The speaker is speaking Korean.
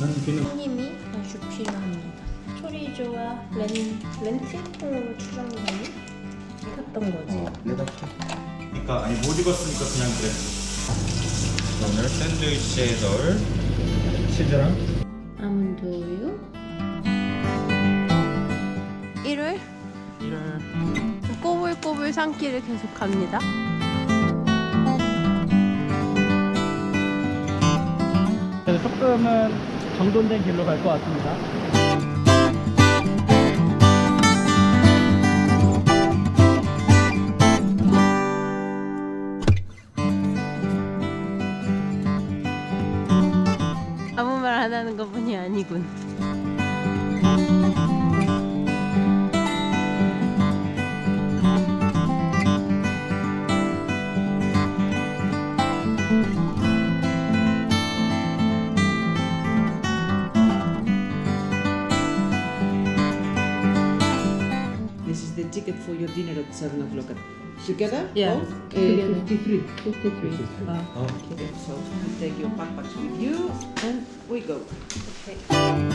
난 두피는 님이 아주 필요합니다. 초리조와 렌, 렌티콜로 추정이 했던 거지. 어, 내가 그러니까 아니 못 익었으니까 그냥 그래. 오늘 샌드위치에 넣을 치즈랑 아몬드 우유. 1월 이럴 꼬불꼬불 산길을 계속합니다. 조금은 네, 정돈된 길로 갈 것 같습니다. 아무 말 안 하는 것 뿐이 아니군. Ticket for your dinner at 7 o'clock. Together? Yeah, Both? Uh, together. 53. 53. Okay, so you take your backpacks with you and we go. Okay.